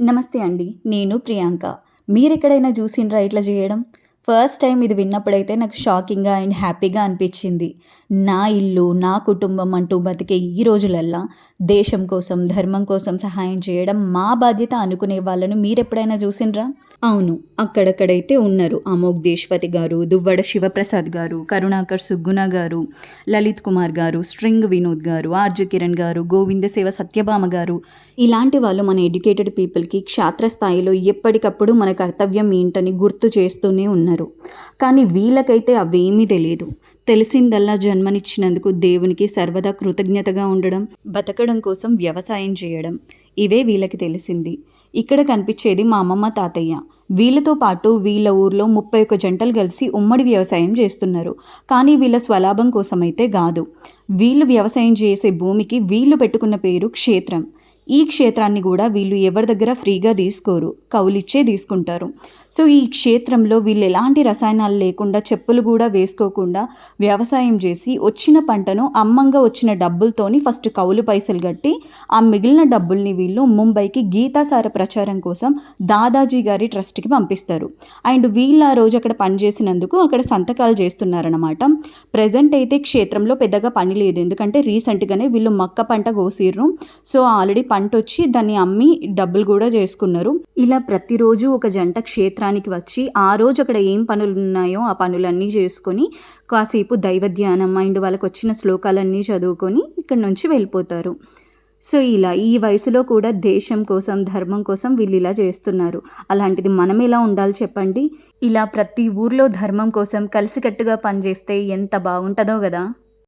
నమస్తే అండి నేను ప్రియాంక. మీరెక్కడైనా చూసిండ్రా ఇట్లా చేయడం? ఫస్ట్ టైం ఇది విన్నప్పుడైతే నాకు షాకింగ్గా అండ్ హ్యాపీగా అనిపించింది. నా ఇల్లు నా కుటుంబం అంటూ బతికే ఈ రోజులల్లా దేశం కోసం ధర్మం కోసం సహాయం చేయడం మా బాధ్యత అనుకునే వాళ్ళను మీరెప్పుడైనా చూసినరా అవును. అక్కడక్కడైతే ఉన్నారు అమోక్ దేశ్పతి గారు దువ్వడ శివప్రసాద్ గారు కరుణాకర్ సుగ్గుణ గారు లలిత్ కుమార్ గారు స్ట్రింగ్ వినోద్ గారు ఆర్జు కిరణ్ గారు గోవింద సేవ సత్యభామ గారు. ఇలాంటి వాళ్ళు మన ఎడ్యుకేటెడ్ పీపుల్కి క్షేత్రస్థాయిలో ఎప్పటికప్పుడు మన కర్తవ్యం ఏంటని గుర్తు చేస్తూనే ఉన్నారు. ఉన్నారు కానీ వీళ్ళకైతే అవేమీ తెలియదు తెలిసిందల్లా జన్మనిచ్చినందుకు దేవునికి సర్వదా కృతజ్ఞతగా ఉండడం బతకడం కోసం వ్యవసాయం చేయడం ఇవే వీళ్ళకి తెలిసింది. ఇక్కడ కనిపించేది మా అమ్మమ్మ తాతయ్య. వీళ్ళతో పాటు వీళ్ళ ఊర్లో ముప్పై ఒక్క జంటలు కలిసి ఉమ్మడి వ్యవసాయం చేస్తున్నారు. కానీ వీళ్ళ స్వలాభం కోసమైతే కాదు. వీళ్ళు వ్యవసాయం చేసే భూమికి వీళ్ళు పెట్టుకున్న పేరు క్షేత్రం. ఈ క్షేత్రాన్ని కూడా వీళ్ళు ఎవరి దగ్గర ఫ్రీగా తీసుకోరు కౌలిచ్చే తీసుకుంటారు. సో ఈ క్షేత్రంలో వీళ్ళు ఎలాంటి రసాయనాలు లేకుండా చెప్పులు కూడా వేసుకోకుండా వ్యవసాయం చేసి వచ్చిన పంటను అమ్మంగా వచ్చిన డబ్బులతోని ఫస్ట్ కౌలు పైసలు కట్టి ఆ మిగిలిన డబ్బుల్ని వీళ్ళు ముంబైకి గీతాసార ప్రచారం కోసం దాదాజీ గారి ట్రస్ట్కి పంపిస్తారు. అండ్ వీళ్ళు ఆ రోజు అక్కడ పనిచేసినందుకు అక్కడ సంతకాలు చేస్తున్నారనమాట ప్రజెంట్ అయితే క్షేత్రంలో పెద్దగా పని లేదు. ఎందుకంటే రీసెంట్గానే వీళ్ళు మక్క పంట కోసిర్రు. సో ఆల్రెడీ పంట వచ్చి దాన్ని అమ్మి డబ్బులు కూడా చేసుకున్నారు. ఇలా ప్రతిరోజు ఒక జంట క్షేత్రానికి వచ్చి ఆ రోజు అక్కడ ఏం పనులు ఉన్నాయో ఆ పనులన్నీ చేసుకొని కాసేపు దైవ ధ్యానం అండ్ వాళ్ళకి వచ్చిన శ్లోకాలన్నీ చదువుకొని ఇక్కడ నుంచి వెళ్ళిపోతారు. సో ఇలా ఈ వయసులో కూడా దేశం కోసం ధర్మం కోసం వీళ్ళు ఇలా చేస్తున్నారు. అలాంటిది మనం ఎలా ఉండాలి చెప్పండి? ఇలా ప్రతి ఊర్లో ధర్మం కోసం కలిసికట్టుగా పనిచేస్తే ఎంత బాగుంటుందో కదా?